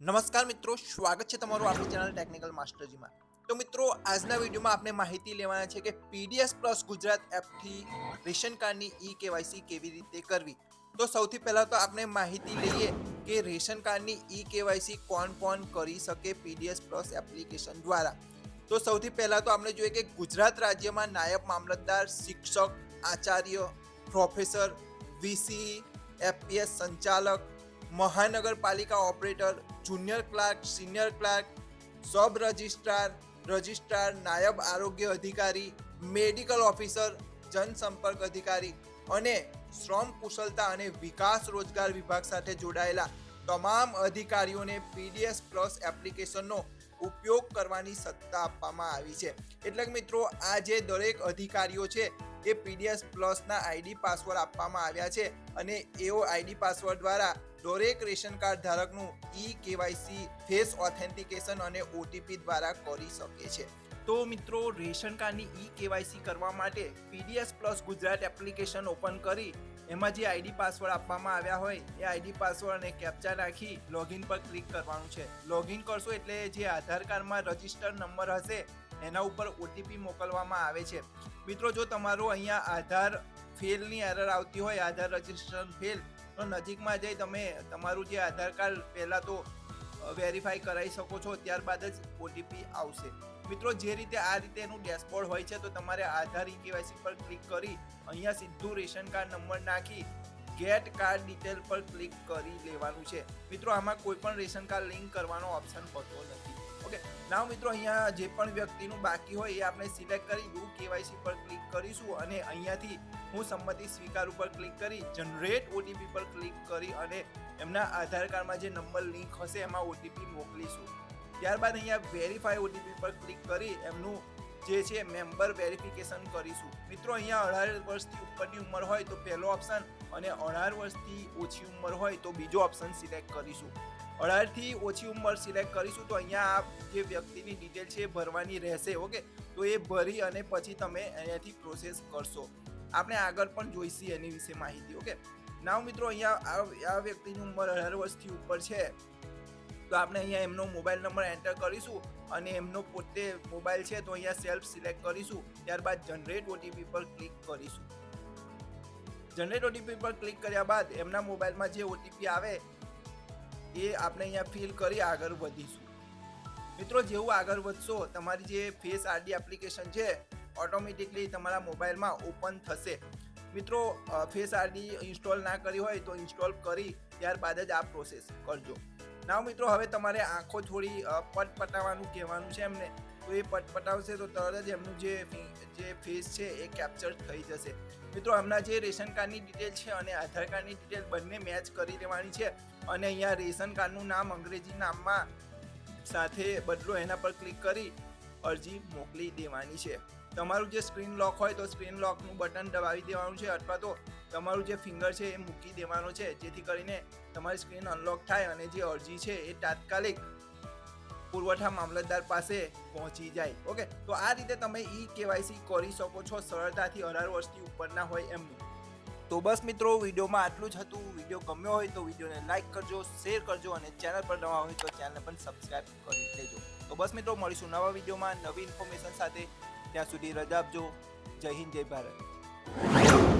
નમસ્કાર મિત્રો, સ્વાગત છે તમારું આપણી ચેનલ ટેકનિકલ માસ્ટરજીમાં તો મિત્રો, આજના વિડીયોમાં આપણે માહિતી લેવાના છે કે પીડીએસ પ્લસ ગુજરાત એપથી રેશન કાર્ડની ઈ કેવાયસી કેવી રીતે કરવી? તો સૌથી પહેલાં તો આપણે માહિતી લઈએ કે રેશન કાર્ડની ઈ કેવાયસી કોણ કોણ કરી શકે પીડીએસ પ્લસ એપ્લિકેશન દ્વારા. તો સૌથી પહેલાં તો આપણે જોઈએ કે ગુજરાત રાજ્યમાં નાયબ મામલતદાર, શિક્ષક, આચાર્ય, પ્રોફેસર વીસી એફપીએસ સંચાલક મહાનગરપાલિકા operator, junior clerk, senior clerk, sub registrar registrar, નાયબ આરોગ્ય અધિકારી, મેડિકલ ઓફિસર, જનસંપર્ક અધિકારી અને શ્રમ કુશળતા અને વિકાસ રોજગાર વિભાગ સાથે જોડાયેલા તમામ અધિકારીઓને પીડીએસ પ્લસ એપ્લિકેશનનો ઉપયોગ કરવાની સત્તા આપવામાં આવી છે. એટલે કે મિત્રો, આ જે દરેક અધિકારીઓ છે, એ પીડીએસ પ્લસના આઈડી પાસવર્ડ આપવામાં આવ્યા છે અને એઓ આઈડી પાસવર્ડ દ્વારા દરેક રેશન કાર્ડ ધારકનું ઈ કેવાયસી ફેસ ઓથેન્ટિકેશન અને ઓટીપી દ્વારા કરી શકે છે. તો મિત્રો, રેશન કાર્ડની ઈ કેવાયસી કરવા માટે PDS plus Gujarat application open કરી, એમાં જે આઈડી પાસવર્ડ આપવામાં આવ્યા હોય, એ આઈડી પાસવર્ડ અને કેપ્ચા નાખી લોગિન પર ક્લિક કરવાનું છે. લોગિન કરશો એટલે જે આધાર કાર્ડમાં રજિસ્ટર નંબર હશે, એના ઉપર ઓટીપી મોકલવામાં આવે છે. મિત્રો, જો તમારો અહીંયા આધાર ફેલની એરર આવતી હોય, આધાર રજિસ્ટ્રેશન ફેલ તો નજીકમાં જઈ તમે તમારું જે આધાર કાર્ડ પહેલાં તો વેરીફાઈ કરાવી શકો છો, ત્યારબાદ જ ઓટીપી આવશે. મિત્રો, જે રીતે આ રીતે એનું ડેશબોર્ડ હોય છે, તો તમારે આધાર ઈ કેવાયસી પર ક્લિક કરી, અહીંયા સીધું રેશન કાર્ડ નંબર નાખી ગેટ કાર્ડ ડિટેલ પર ક્લિક કરી લેવાનું છે. મિત્રો, આમાં કોઈ પણ રેશન કાર્ડ લિંક કરવાનો ઓપ્શન હોતો નથી. ઓકે. નાવ મિત્રો, અહીંયા જે પણ વ્યક્તિનું બાકી હોય એ આપણે સિલેક્ટ કરી યુ કેવાયસી પર ક્લિક કરીશું અને અહીંયાથી હું સંમતિ સ્વીકાર ઉપર ક્લિક કરી જનરેટ ઓટીપી પર ક્લિક કરી અને એમના આધાર કાર્ડમાં જે નંબર લિંક હશે એમાં ઓટીપી મોકલીશું. ત્યારબાદ અહીંયા વેરીફાઈ ઓટીપી પર ક્લિક કરી એમનું જે છે મેમ્બર વેરિફિકેશન કરીશું. મિત્રો, અહીંયા અઢાર વર્ષથી ઉપરની ઉંમર હોય તો પહેલો ઓપ્શન અને અઢાર વર્ષથી ઓછી ઉંમર હોય તો બીજો ઓપ્શન સિલેક્ટ કરીશું. અઢારથી ઓછી ઉંમર સિલેક્ટ કરીશું તો અહીંયા આ જે વ્યક્તિની ડિટેલ છે એ ભરવાની રહેશે, ઓકે? તો એ ભરી અને પછી તમે અહીંયાથી પ્રોસેસ કરશો. આપણે આગળ પણ જોઈશી એની વિશે માહિતી, ઓકે? નાવ મિત્રો, અહીંયા આ વ્યક્તિની ઉંમર અઢાર વર્ષથી ઉપર છે. તો આપણે અહીંયા એમનો મોબાઈલ નંબર એન્ટર કરીશું અને એમનો પોતે મોબાઈલ છે તો અહીંયા સેલ્ફ સિલેક્ટ કરીશું. ત્યારબાદ જનરેટ ઓટીપી પર ક્લિક કરીશું. જનરેટ ઓટીપી પર ક્લિક કર્યા બાદ એમના મોબાઈલમાં જે ઓટીપી આવે એ આપણે અહીંયા ફિલ કરી આગળ વધીશું. મિત્રો, જેવું આગળ વધશો, તમારી જે ફેસ આરડી એપ્લિકેશન છે ઓટોમેટિકલી તમારા મોબાઈલમાં ઓપન થશે. મિત્રો ફેસ આરડી ઇન્સ્ટોલ ના કરી હોય તો ઇન્સ્ટોલ કરી, ત્યારબાદ જ આ પ્રોસેસ કરજો. ના મિત્રો, હવે તમારે આંખો થોડી પટપટાવવાનું પટ પટાવવાનું કહેવાનું છે એમને. તો એ પટ પટાવશે તો તરત જ એમનું જે જે ફેસ છે એ કેપ્ચર થઈ જશે. મિત્રો, હમણાં જે રેશન કાર્ડની ડિટેલ છે અને આધાર કાર્ડની ડિટેલ બંને મેચ કરી દેવાની છે. અને અહીંયા રેશન કાર્ડનું નામ અંગ્રેજી નામમાં સાથે બદલો એના પર ક્લિક કરી અરજી મોકલી દેવાની છે. તમારું જે સ્ક્રીન લોક હોય તો સ્ક્રીન લોકનું બટન દબાવી દેવાનું છે અથવા તો તમારું જે ફિંગર છે એ મૂકી દેવાનો છે, જેથી કરીને તમારી સ્ક્રીન અનલોક થાય અને જે અરજી છે એ તાત્કાલિક પુરવઠા મામલતદાર પાસે પહોંચી જાય. ઓકે? તો આ રીતે તમે ઈ કેવાયસી કરી શકો છો સરળતાથી અઢાર વર્ષથી ઉપરના હોય એમનું. તો બસ મિત્રો, વિડીયોમાં આટલું જ હતું. વીડિયો ગમ્યો હોય તો વિડીયોને લાઇક કરજો, શેર કરજો અને ચેનલ પર નવા હોય તો ચેનલને પણ સબસ્ક્રાઈબ કરી લેજો તો બસ મિત્રો, મળીશું નવા વિડીયોમાં નવી ઇન્ફોર્મેશન સાથે. ત્યાં સુધી રજા આપજો. જય હિન્દ જય ભારત.